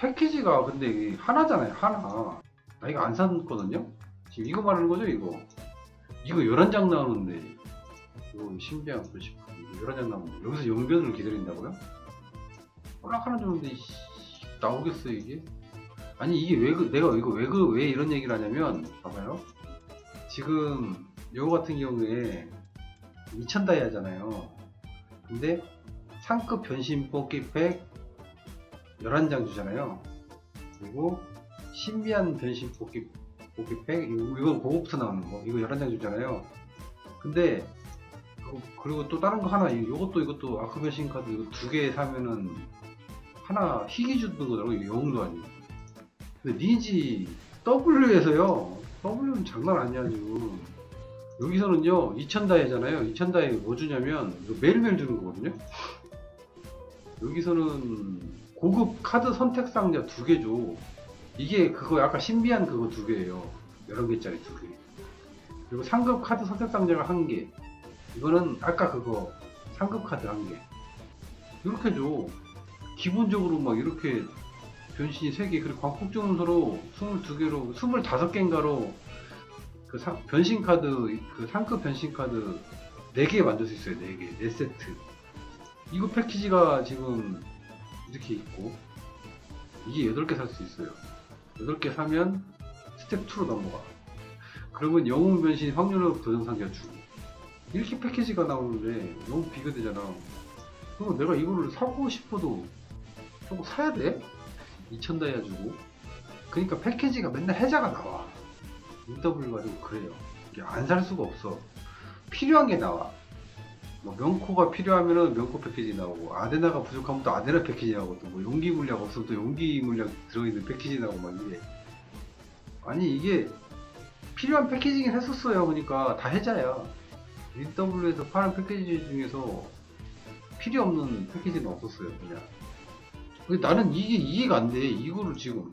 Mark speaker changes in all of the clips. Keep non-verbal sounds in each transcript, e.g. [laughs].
Speaker 1: 패키지가 근데 하나잖아요 하나. 나 이거 안 샀거든요? 지금 이거 말하는 거죠 이거? 이거 11장 나오는데 이거 신비한 이거 11장 나오는데 여기서 영변을 기다린다고요? 주는데 씨, 나오겠어요 이게? 아니 이게 왜 그, 내가 이거 왜, 그, 왜 이런 얘기를 하냐면 봐봐요. 지금 요거 같은 경우에 2000 다이아잖아요. 근데 상급 변신 뽑기 팩 11장 주잖아요. 그리고 신비한 변신 뽑기팩 이거, 이건 그거부터 나오는 거. 이거 11장 주잖아요. 근데 그- 그리고 또 다른 거 하나 이- 이것도 이것도 아크 변신 카드 이거 두 개 사면은 하나 희귀 주는 거더라고 이거 영웅도 아니고. 근데 니지 W에서요. W는 장난 아니야 지금. 여기서는요 2000다이잖아요. 2000다이 뭐 주냐면 매일매일 주는 거거든요. 여기서는 고급 카드 선택 상자 두 개 줘. 이게 그거 아까 신비한 그거 두 개예요. 11개짜리 두 개. 그리고 상급 카드 선택 상자가 한 개. 이거는 아까 그거 상급 카드 한 개. 이렇게 줘. 기본적으로 막 이렇게 변신이 3개, 그리고 광폭주문서로 22개로, 25개인가로 그 상- 변신 카드, 그 상급 변신 카드 4개 만들 수 있어요. 4개, 4세트. 이거 패키지가 지금 이렇게 있고 이게 8개 살 수 있어요. 8개 사면 스텝 2로 넘어가. 그러면 영웅 변신 확률로 도전상자 주고 이렇게 패키지가 나오는데 너무 비교되잖아. 그럼 내가 이거를 사고 싶어도 꼭 사야 돼? 2000다이아 주고. 그러니까 패키지가 맨날 해자가 나와. 인터뷰 가지고 그래요. 안 살 수가 없어. 필요한 게 나와 뭐 명코가 필요하면은 명코 패키지 나오고 아데나가 부족하면 또 아데나 패키지 나오고 또 뭐 용기 물약 또 용기 물약 들어있는 패키지 나오고 막 이게 아니 이게 필요한 패키지긴 했었어요. 그러니까 다 해자야. UW에서 파는 패키지 중에서 필요 없는 패키지는 없었어요 그냥. 근데 나는 이게 이해가 안 돼. 이거를 지금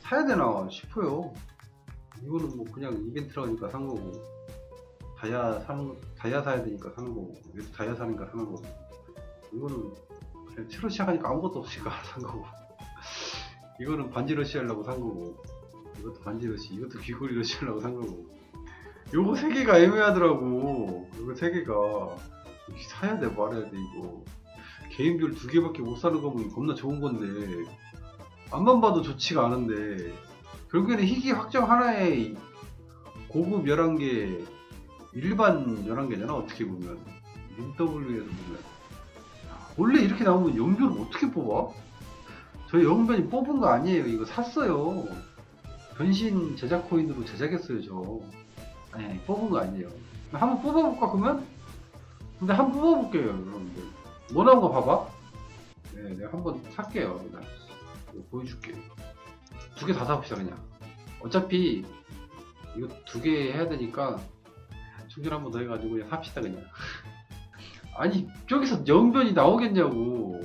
Speaker 1: 사야 되나 싶어요. 이거는 뭐 그냥 이벤트라니까 산 거고 다이아 사는 다이아 사야 되니까 사는 거고 여기서 다이아 사니까 사는 거고 이거는 그냥 치러 시작하니까 아무것도 없으니까 산 거고 이거는 반지 러시 하려고 산 거고. 이것도 반지 러시 이것도 귀걸이 러시 하려고 산 거고. 요거 세 개가 애매하더라고. 이거 세 개가. 사야 돼 말아야 돼 이거. 개인별 두 개밖에 못 사는 거면 겁나 좋은 건데. 앞만 봐도 좋지가 않은데. 결국에는 희귀 확정 하나에 고급 11개 일반 11개잖아 어떻게 보면. UW에서 보면. 원래 이렇게 나오면 영변을 어떻게 뽑아? 저희 영변이 뽑은 거 아니에요. 이거 샀어요. 변신 제작 코인으로 제작했어요 저. 네, 뽑은 거 아니에요. 한번 뽑아볼까 그러면? 근데 한번 뽑아볼게요 여러분들. 뭐 나온 거 봐봐. 네 내가 한번 살게요. 그냥. 이거 보여줄게 두 개 다 사봅시다 그냥. 어차피 이거 두 개 해야 되니까 충전 한 번 더 해가지고 그냥 삽시다 그냥. [laughs] 아니 저기서 영변이 나오겠냐고.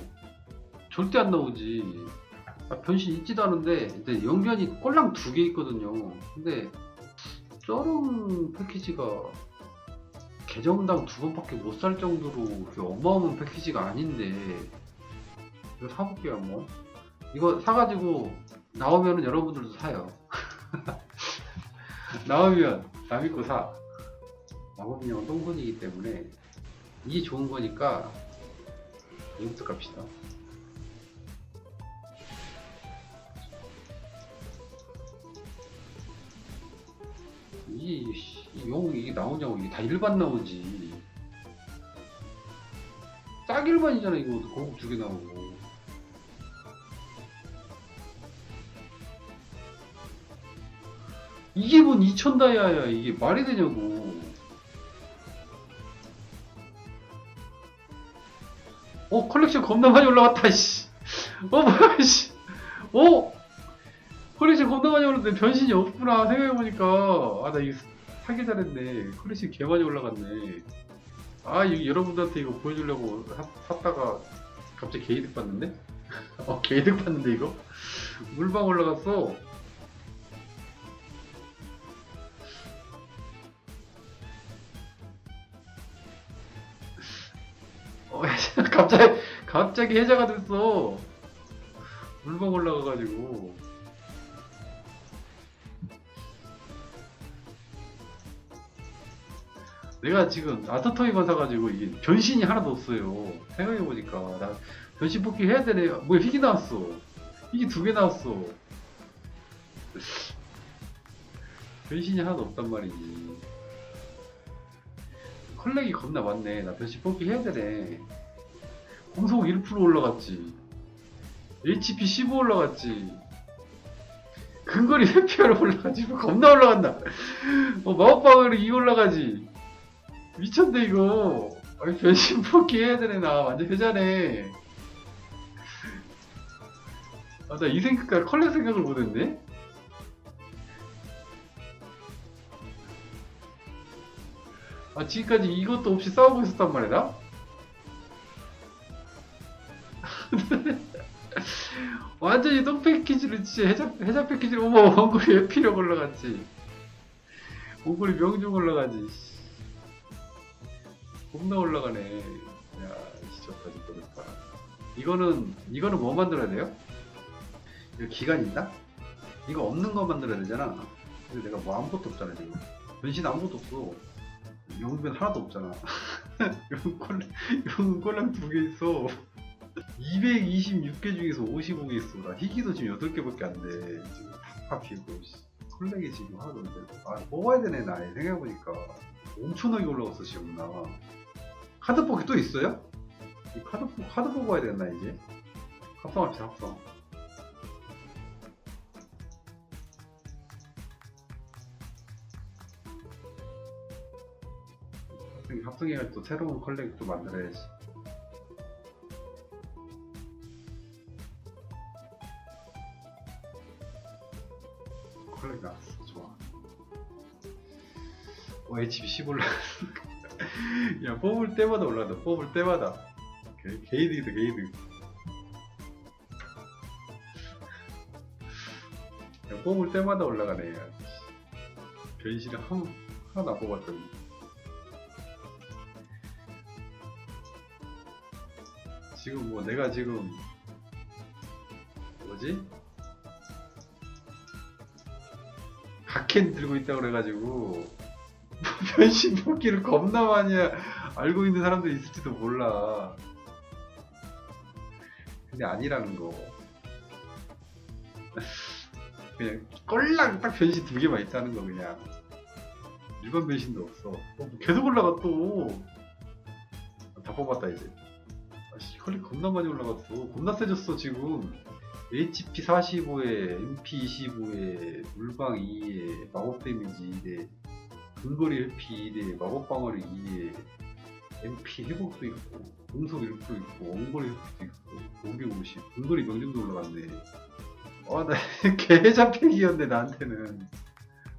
Speaker 1: 절대 안 나오지. 아, 변신 있지도 않은데 근데 영변이 꼴랑 두 개 있거든요. 근데 저런 패키지가 계정당 두 번밖에 못 살 정도로 어마어마한 패키지가 아닌데. 이거 사볼게요 한번. 이거 사가지고 나오면은 여러분들도 사요. [laughs] 나오면 나 믿고 사 마법인형은 똥손이기 때문에 이게 좋은 거니까 이부터 갑시다. 이게 이게 나오냐고 이게 다 일반 나오지. 딱 일반이잖아 이거 고급 두 개 나오고. 이게 뭔2000 다이아야 이게 말이 되냐고. 어 컬렉션 겁나 많이 올라왔다 씨. 어 뭐야 씨. 어 컬렉션 겁나 많이 올랐는데 변신이 없구나 생각해보니까 아 나 이거 사기 잘했네 컬렉션 개 많이 올라갔네 아 이거 여러분들한테 이거 보여주려고 사, 샀다가 갑자기 개이득 받는데? [laughs] 어 개이득 받는데 이거? 물방 올라갔어 [laughs] 갑자기 갑자기 해자가 됐어. 물방 올라가가지고. 내가 지금 아토토이만 사가지고 이게 변신이 하나도 없어요. 생각해보니까. 나 변신 뽑기 해야 되네. 뭐야 휘기 나왔어. 휘기 두개 나왔어. 변신이 하나도 없단 말이지. 컬렉이 겁나 많네. 나 변신 뽑기 해야 되네 공속 1% 올라갔지. HP 15 올라갔지. 근거리 회피하러 올라가지 뭐 겁나 올라간다. 어, 마법방으로 2 올라가지. 미쳤네 이거. 아니, 변신 뽑기 해야 되네 나. 완전 회자네. 아, 나 이 생각, 컬렉 생각을 못했네? 아, 지금까지 이것도 없이 싸우고 있었단 말이야, 나? [laughs] 완전히 똥 패키지를 진짜 해자, 해자 패키지를 어머 원골이 왜 필요 올라갔지? 원골이 명중 올라가지 씨. 겁나 올라가네. 야 미쳤다 진짜 이거는 이거는 뭐 만들어야 돼요? 이거 기간 있나? 이거 없는 거 만들어야 되잖아. 근데 내가 뭐 아무것도 없잖아 지금. 변신 아무것도 없어. 영변 하나도 없잖아. [laughs] 영골 영골랑 두 개 있어 226개 중에서 55개 있어. 나 희귀도 지금 8개밖에 안 돼. 지금 다 비고. 콜렉이 지금 없는데. 아, 뽑아야 되네, 나. 생각해보니까. 엄청나게 올라갔어, 지금 나. 카드 뽑기 또 있어요? 이 카드, 뽑- 카드 뽑아야 되나, 이제? 합성합시다, 합성. 합성- 합성해가지고 또 새로운 컬렉 또 만들어야지. 컬렉 나왔어. 좋아. 10 올라갔어. 야, 뽑을 때마다 올라간다. 뽑을 때마다. 게- 게이드이다, 게이드. 야, 뽑을 때마다 올라가네. 야. 변신을 한, 하나도 안 뽑았더니. 지금 뭐 내가 지금 뭐지? 각캔 들고 있다고 그래가지고 변신 뽑기를 겁나 많이 알고 있는 사람도 있을지도 몰라. 근데 아니라는 거. 그냥 꼴랑 딱 변신 두 개만 있다는 거 그냥. 일반 변신도 없어. 어, 계속 올라가 또 다 뽑았다 이제. 아씨 컬리 겁나 많이 올라갔어. 겁나 세졌어 지금 HP 45에 MP 25에 물방 2에 마법 데미지 2에 근거리 회피 2에 마법 방어력 2에 MP 회복도 있고 공속 1% 있고 원거리 회복도 있고 550 근거리 명중도 올라갔네 아나 [laughs] 개해자팩이었네 나한테는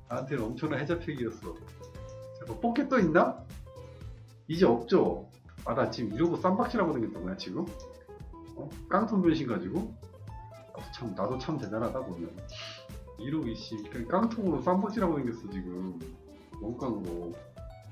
Speaker 1: 나한테는 엄청난 해자팩이었어 잠깐 뽑기 또 있나? 이제 없죠? 아 나 지금 이러고 쌈박질하고 다녔던 거야 지금? 어? 깡통 변신 가지고? 나도 참, 나도 참 대단하다 보면. 이러고 이씨 그냥 깡통으로 쌈박질하고 다녔어 지금. 원깡으로